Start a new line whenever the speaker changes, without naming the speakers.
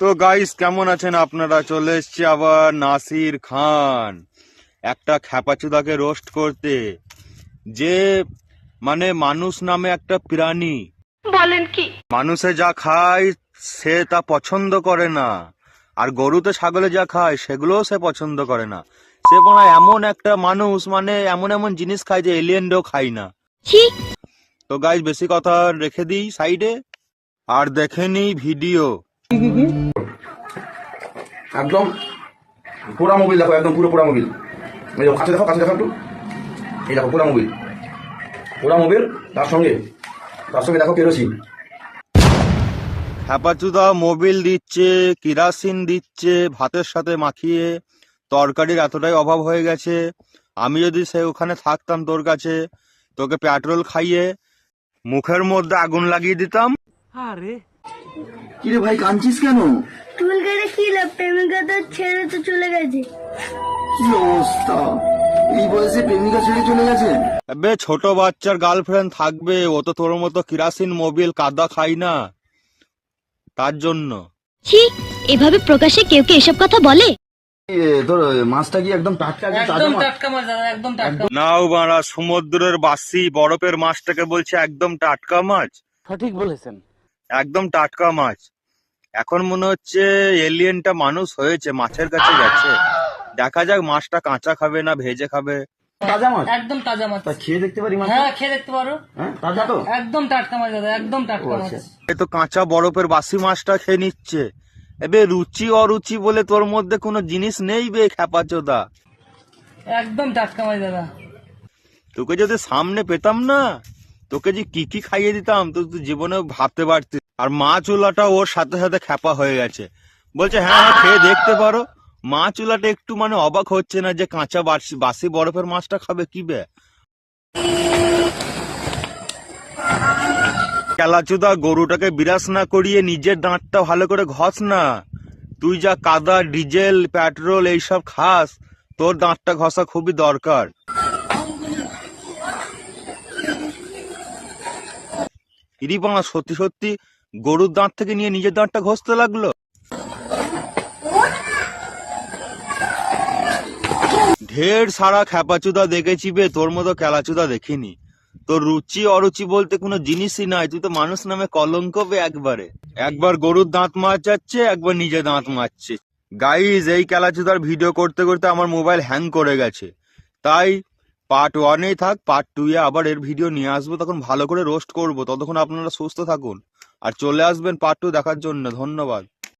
তো গাইস কেমন আছেন আপনারা? চলে এসছি আবার নাসির খান। একটা খ্যাপাচুদাকে রোস্ট করতে। যে মানে মানুষ নামে একটা প্রাণী।
বলেন কি?
মানুষে যা খায় সে তা পছন্দ করে না। আর গরুতে ছাগলে যা খায় সেগুলোও সে পছন্দ করে না। সে মনে এমন একটা মানুষ মানে এমন এমন জিনিস খায় যে এলিয়েনরাও খায় না। তো গাইস বেশি কথা রেখে দিই সাইডে আর দেখে নিই ভিডিও
একদম পুরা মোবিল দেখো একদম পুরো পুরা মোবিল। এই দেখো কাছে দেখো কাছে দেখো একটু। এই দেখো পুরা মোবিল। পুরা মোবিল তার সঙ্গে তার সঙ্গে দেখো কেরোসিন।
হ্যাপাচুদা মোবিল দিচ্ছে কিরাসিন দিচ্ছে ভাতের সাথে মাখিয়ে। তরকারির এতটাই অভাব হয়ে গেছে। আমি যদি সে ওখানে থাকতাম তোর কাছে তোকে পেট্রোল খাইয়ে মুখের মধ্যে আগুন লাগিয়ে দিতাম।
কিরে ভাই কাঁদছিস কেন?
চুল কেটে কি লাভ? প্রেমিকা তো ছেড়ে তো চলে গেছে।
কি অবস্থা? এই বয়সে প্রেমিকা ছেড়ে চলে গেছে?
বে ছোট বাচ্চার গার্লফ্রেন্ড থাকবে ও তো তোর মতো কিরাসিন মোবিল কাদা খাই না। তার জন্য।
ছি এভাবে প্রকাশে কেউ কে এসব কথা বলে?
তোর মাছটা কি একদম টাটকা একদম তাজা
একদম
মাছ?
টাটকা মাছ দাদা একদম টাটকা।
নাও বাড়া সমুদ্রের বাসি বরফের মাছটাকে বলছে একদম টাটকা মাছ।
সঠিক বলেছেন।
একদম টাটকা মাছ। এখন মনে হচ্ছে এলিয়েনটা মানুষ হয়েছে মাছের কাছে গেছে। দেখা যাক মাছটা কাঁচা খাবে না ভেজে খাবে।
তাজা মাছ?
একদম তাজা মাছ।
খেয়ে দেখতে পারি
হ্যাঁ খেয়ে দেখতে পারো।
হ্যাঁ তাজা তো?
একদম টাটকা মাছ দাদা একদম টাটকা মাছ।
এ তো কাঁচা বরফের বাসি মাছটা খেয়ে নিচ্ছে। এবে রুচি অরুচি বলে তোর মধ্যে কোনো জিনিস নেই বে খ্যাপাচোদা।
একদম টাটকা মাছ দাদা।
তোকে যদি সামনে পেতাম না তোকে যে কি কি খাইয়ে দিতাম, তো তুই জীবনে ভাবতে পারতিস। আর মা চুলাটা ওর সাথে সাথে খ্যাপা হয়ে গেছে। বলছে হ্যাঁ হ্যাঁ খেয়ে দেখতে পারো। মা চুলাটা একটু মানে অবাক হচ্ছে না যে কাঁচা বাসি বাসি বরফের মাছটা খাবে কি বে? কেলাচুদা গরুটাকে বিরাস না করিয়ে নিজের দাঁতটা ভালো করে ঘষ না। তুই যা কাদা, ডিজেল, পেট্রোল, এইসব খাস, তোর দাঁতটা ঘষা খুবই দরকার। ইরি সত্যি সত্যি গরুর দাঁত থেকে নিয়ে নিজের দাঁতটা ঘষতে লাগল। ঢের সারা খ্যাপাচুদা দেখেছি বে, তোর মতো খেলাচুদা দেখিনি। তোর রুচি অরুচি বলতে কোনো জিনিসই নাই, তুই তো মানুষ নামে কলঙ্ক বে একবারে। একবার গরুর দাঁত মারছে একবার নিজে দাঁত মারছে। গাইজ এই খেলাচুদার ভিডিও করতে করতে আমার মোবাইল হ্যাং করে গেছে। তাই পার্ট ওয়ানেই থাক পার্ট টু এ আবার এর ভিডিও নিয়ে আসব, তখন ভালো করে রোস্ট করব, ততক্ষণ আপনারা সুস্থ থাকুন। আর চলে আসবেন পার্ট টু দেখার জন্য, ধন্যবাদ।